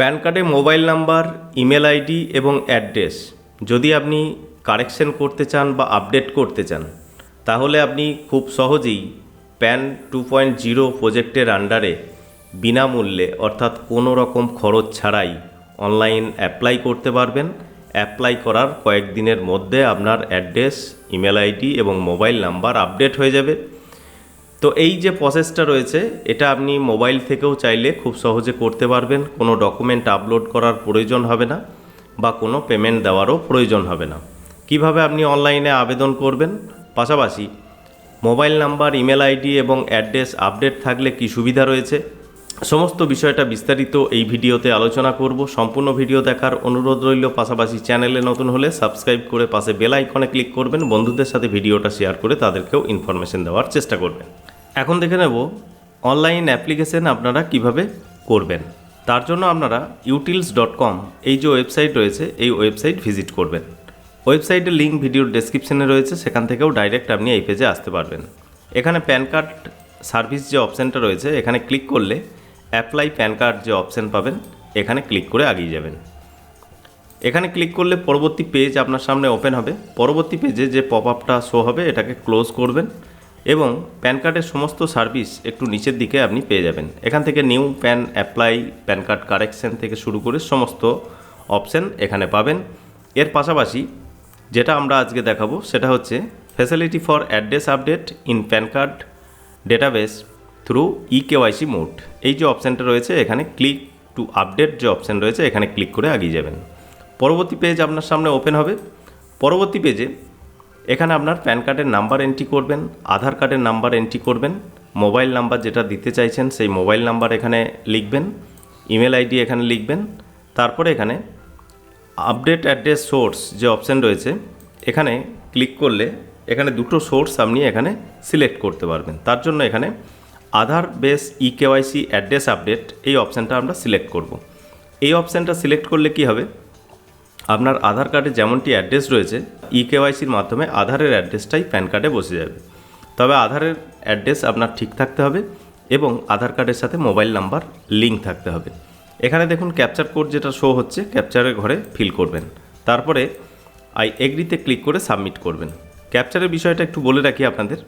Pan কার্ডে mobile number, email ID এবং address. যদি আপনি কারেকশন করতে চান বা আপডেট করতে চান, তাহলে আপনি খুব সহজেই প্যান টু পয়েন্ট জিরো প্রজেক্টের আন্ডারে বিনামূল্যে, অর্থাৎ কোনো রকম খরচ ছাড়াই অনলাইন অ্যাপ্লাই করতে পারবেন। অ্যাপ্লাই করার কয়েকদিনের মধ্যে আপনার অ্যাড্রেস, ইমেল আইডি এবং মোবাইল নাম্বার আপডেট হয়ে যাবে। তো এই যে প্রসেসটা রয়েছে, এটা আপনি মোবাইল থেকেও চাইলে খুব সহজে করতে পারবেন। কোনো ডকুমেন্ট আপলোড করার প্রয়োজন হবে না বা কোনো পেমেন্ট দেওয়ারও প্রয়োজন হবে না। কীভাবে আপনি অনলাইনে আবেদন করবেন? পাশাপাশি মোবাইল নাম্বার ইমেল আইডি এবং অ্যাড্রেস আপডেট থাকলে কি সুবিধা রয়েছে? সমস্ত বিষয়টা বিস্তারিত এই ভিডিওতে আলোচনা করব। সম্পূর্ণ ভিডিও দেখার অনুরোধ রইল। পাশাপাশি চ্যানেলে নতুন হলে সাবস্ক্রাইব করে পাশে বেল আইকনে ক্লিক করবেন। বন্ধুদের সাথে ভিডিওটা শেয়ার করে তাদেরকেও ইনফরমেশন দেওয়ার চেষ্টা করবেন। এখন দেখে নেব অনলাইন অ্যাপ্লিকেশন আপনারা কীভাবে করবেন। তার জন্য আপনারা ইউটিলস ডট কম এই যে ওয়েবসাইট রয়েছে, এই ওয়েবসাইট ভিজিট করবেন। ওয়েবসাইটের লিঙ্ক ভিডিওর ডেসক্রিপশানে রয়েছে, সেখান থেকেও ডাইরেক্ট আপনি এই পেজে আসতে পারবেন। এখানে প্যান কার্ড সার্ভিস যে অপশানটা রয়েছে, এখানে ক্লিক করলে অ্যাপ্লাই প্যান কার্ড যে অপশান পাবেন, এখানে ক্লিক করে আগিয়ে যাবেন। এখানে ক্লিক করলে পরবর্তী পেজ আপনার সামনে ওপেন হবে। পরবর্তী পেজে যে পপ আপটা শো হবে, এটাকে ক্লোজ করবেন। এবং প্যান কার্ডের সমস্ত সার্ভিস একটু নিচের দিকে আপনি পেয়ে যাবেন। এখান থেকে new PAN apply, PAN card correction থেকে শুরু করে সমস্ত অপশান এখানে পাবেন। এর পাশাপাশি যেটা আমরা আজকে দেখাবো সেটা হচ্ছে facility for address update in PAN card database through e KYC mode. এই যে অপশানটা রয়েছে, এখানে ক্লিক টু আপডেট যে অপশান রয়েছে, এখানে ক্লিক করে আগিয়ে যাবেন। পরবর্তী পেজ আপনার সামনে ওপেন হবে। পরবর্তী পেজে এখানে আপনার প্যান কার্ডের নাম্বার এন্ট্রি করবেন, আধার কার্ডের নাম্বার এন্ট্রি করবেন, মোবাইল নাম্বার যেটা দিতে চাইছেন সেই মোবাইল নাম্বার এখানে লিখবেন ইমেল আইডি এখানে লিখবেন, তারপরে এখানে আপডেট অ্যাড্রেস সোর্স যে অপশান রয়েছে, এখানে ক্লিক করলে এখানে দুটো সোর্স আপনি এখানে সিলেক্ট করতে পারবেন। তার জন্য এখানে Aadhaar base e KYC address update এই অপশানটা আমরা সিলেক্ট করব। এই অপশানটা সিলেক্ট করলে কি হবে? আপনার আধার কার্ডে যেমনটি অ্যাড্রেস রয়েছে ই কেওয়াইসির মাধ্যমে আধারের অ্যাড্রেসটাই প্যান কার্ডে বসে যাবে। তবে আধারের অ্যাড্রেস আপনার ঠিক থাকতে হবে এবং আধার কার্ডের সাথে মোবাইল নাম্বার লিঙ্ক থাকতে হবে। এখানে দেখুন ক্যাপচার কোড যেটা শো হচ্ছে, ক্যাপচারের ঘরে ফিল করবেন। তারপরে আই এগ্রিতে ক্লিক করে সাবমিট করবেন। ক্যাপচারের বিষয়টা একটু বলে রাখি আপনাদের।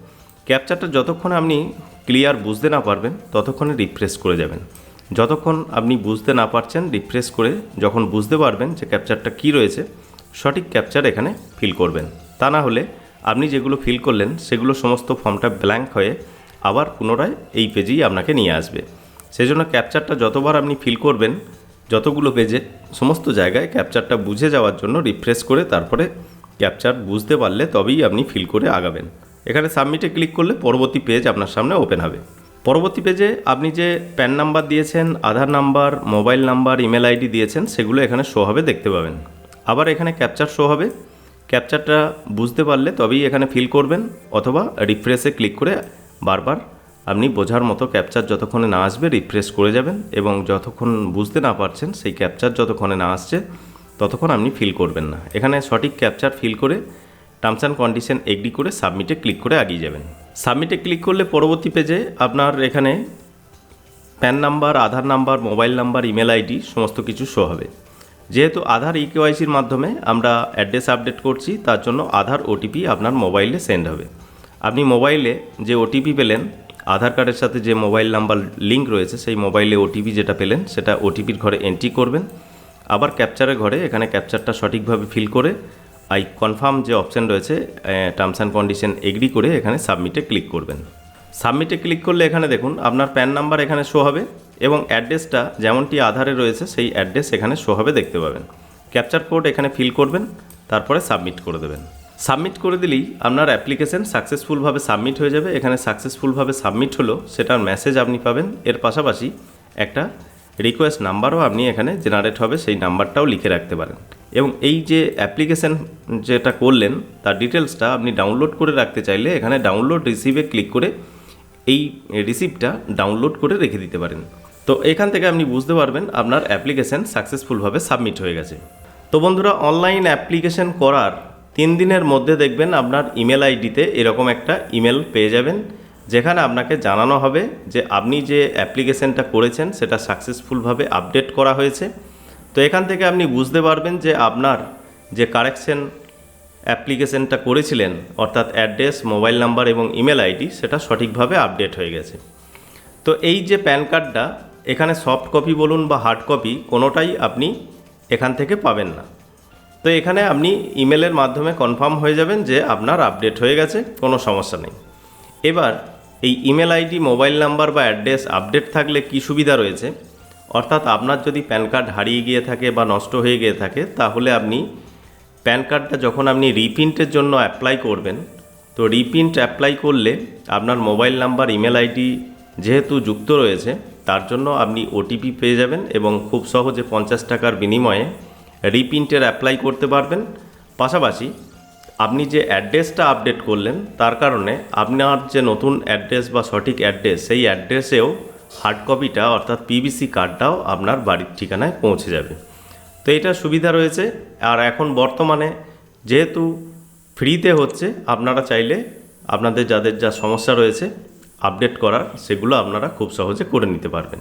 ক্যাপচারটা যতক্ষণ আপনি ক্লিয়ার বুঝতে না পারবেন, ততক্ষণে রিফ্রেশ করে যাবেন। যতক্ষণ আপনি বুঝতে না পারছেন রিফ্রেশ করে যখন বুঝতে পারবেন যে ক্যাপচারটা কী রয়েছে, সঠিক ক্যাপচার এখানে ফিল করবেন। তা না হলে আপনি যেগুলো ফিল করলেন, সেগুলো সমস্ত ফর্মটা ব্ল্যাঙ্ক হয়ে আবার পুনরায় এই পেজেই আপনাকে নিয়ে আসবে। সেজন্য ক্যাপচারটা যতবার আপনি ফিল করবেন, যতগুলো পেজে সমস্ত জায়গায় ক্যাপচারটা বুঝে যাওয়ার জন্য রিফ্রেশ করে তারপরে ক্যাপচার বুঝতে পারলে তবেই আপনি ফিল করে আগাবেন। এখানে সাবমিটে ক্লিক করলে পরবর্তী পেজ আপনার সামনে ওপেন হবে। পরবর্তী পেজে আপনি যে প্যান নাম্বার দিয়েছেন, Aadhaar number mobile number email ID দিয়েছেন, সেগুলো এখানে শো হবে, দেখতে পাবেন। আবার এখানে ক্যাপচার শো হবে। ক্যাপচারটা বুঝতে পারলে তবেই এখানে ফিল করবেন, অথবা রিফ্রেশে ক্লিক করে বারবার আপনি বোঝার মতো ক্যাপচার যতক্ষণে না আসবে রিফ্রেশ করে যাবেন এবং যতক্ষণ বুঝতে না পারছেন, সেই ক্যাপচার যতক্ষণে না আসছে, ততক্ষণ আপনি ফিল করবেন না। এখানে সঠিক ক্যাপচার ফিল করে টার্মস অ্যান্ড কন্ডিশন এগ্রি করে সাবমিটে ক্লিক করে আগিয়ে যাবেন। সাবমিটে ক্লিক করলে পরবর্তী পেজে আপনার এখানে PAN number Aadhaar number mobile number email ID সমস্ত কিছু শো হবে। যেহেতু আধার ই কেওয়াইসির মাধ্যমে আমরা অ্যাড্রেস আপডেট করছি, তার জন্য আধার ওটিপি আপনার মোবাইলে সেন্ড হবে। আপনি মোবাইলে যে ওটিপি পেলেন, আধার কার্ডের সাথে যে মোবাইল নাম্বার লিঙ্ক রয়েছে, সেই মোবাইলে ওটিপি যেটা পেলেন, সেটা ওটিপির ঘরে এন্ট্রি করবেন। আবার ক্যাপচারের ঘরে এখানে ক্যাপচারটা সঠিকভাবে ফিল করে আই কনফার্ম যে অপশান রয়েছে টার্মস অ্যান্ড কন্ডিশন এগ্রি করে এখানে সাবমিটে ক্লিক করবেন। সাবমিটে ক্লিক করলে এখানে দেখুন, আপনার প্যান নাম্বার এখানে শো হবে এবং অ্যাড্রেসটা যেমনটি আধারে রয়েছে, সেই অ্যাড্রেস এখানে শো হবে দেখতে পাবেন। ক্যাপচার কোড এখানে ফিল করবেন, তারপরে সাবমিট করে দেবেন। সাবমিট করে দিলেই আপনার অ্যাপ্লিকেশন সাকসেসফুলভাবে সাবমিট হয়ে যাবে। এখানে সাকসেসফুলভাবে সাবমিট হলো, সেটার মেসেজ আপনি পাবেন। এর পাশাপাশি একটা রিকোয়েস্ট নাম্বারও আপনি এখানে জেনারেট হবে, সেই নাম্বারটাও লিখে রাখতে পারেন। এবং এই যে অ্যাপ্লিকেশন যেটা করলেন, তার ডিটেলসটা আপনি ডাউনলোড করে রাখতে চাইলে এখানে ডাউনলোড রিসিভে ক্লিক করে এই রিসিপ্টটা ডাউনলোড করে রেখে দিতে পারেন। তো এখান থেকে আপনি বুঝতে পারবেন আপনার অ্যাপ্লিকেশন সাকসেসফুলভাবে সাবমিট হয়ে গেছে। তো বন্ধুরা, অনলাইন অ্যাপ্লিকেশন করার তিন দিনের মধ্যে দেখবেন আপনার ইমেল আইডিতে এরকম একটা ইমেল পেয়ে যাবেন, যেখানে আপনাকে জানানো হবে যে আপনি যে অ্যাপ্লিকেশনটা করেছেন, সেটা সাকসেসফুলভাবে আপডেট করা হয়েছে। তো এখান থেকে আপনি বুঝতে পারবেন যে আপনার যে কারেকশন অ্যাপ্লিকেশনটা করেছিলেন, অর্থাৎ অ্যাড্রেস, মোবাইল নাম্বার এবং ইমেল আইডি, সেটা সঠিকভাবে আপডেট হয়ে গেছে। তো এই যে প্যান কার্ডটা, এখানে সফট কপি বলুন বা হার্ড কপি, কোনোটাই আপনি এখান থেকে পাবেন না। তো এখানে আপনি ইমেলের মাধ্যমে কনফার্ম হয়ে যাবেন যে আপনার আপডেট হয়ে গেছে, কোনো সমস্যা নেই। এবার এই ইমেল আইডি, মোবাইল নাম্বার বা অ্যাড্রেস আপডেট থাকলে কি সুবিধা রয়েছে? অর্থাৎ আপনার যদি প্যান কার্ড হারিয়ে গিয়ে থাকে বা নষ্ট হয়ে গিয়ে থাকে, তাহলে আপনি প্যান কার্ডটা যখন আপনি রিপ্রিন্টের জন্য অ্যাপ্লাই করবেন, তো রিপ্রিন্ট অ্যাপ্লাই করলে আপনার মোবাইল নাম্বার ইমেল আইডি যেহেতু যুক্ত রয়েছে, তার জন্য আপনি ওটিপি পেয়ে যাবেন এবং খুব সহজে পঞ্চাশ টাকার বিনিময়ে রিপ্রিন্টের অ্যাপ্লাই করতে পারবেন। পাশাপাশি আপনি যে অ্যাড্রেসটা আপডেট করলেন, তার কারণে আপনার যে নতুন অ্যাড্রেস বা সঠিক অ্যাড্রেস সেই অ্যাড্রেসেও হার্ড কপিটা অর্থাৎ পিবিসি কার্ডটাও আপনার বাড়ির ঠিকানায় পৌঁছে যাবে। তো এটা সুবিধা রয়েছে। আর এখন বর্তমানে যেহেতু ফ্রিতে হচ্ছে, আপনারা চাইলে আপনাদের যাদের যা সমস্যা রয়েছে আপডেট করার, সেগুলো আপনারা খুব সহজে করে নিতে পারবেন।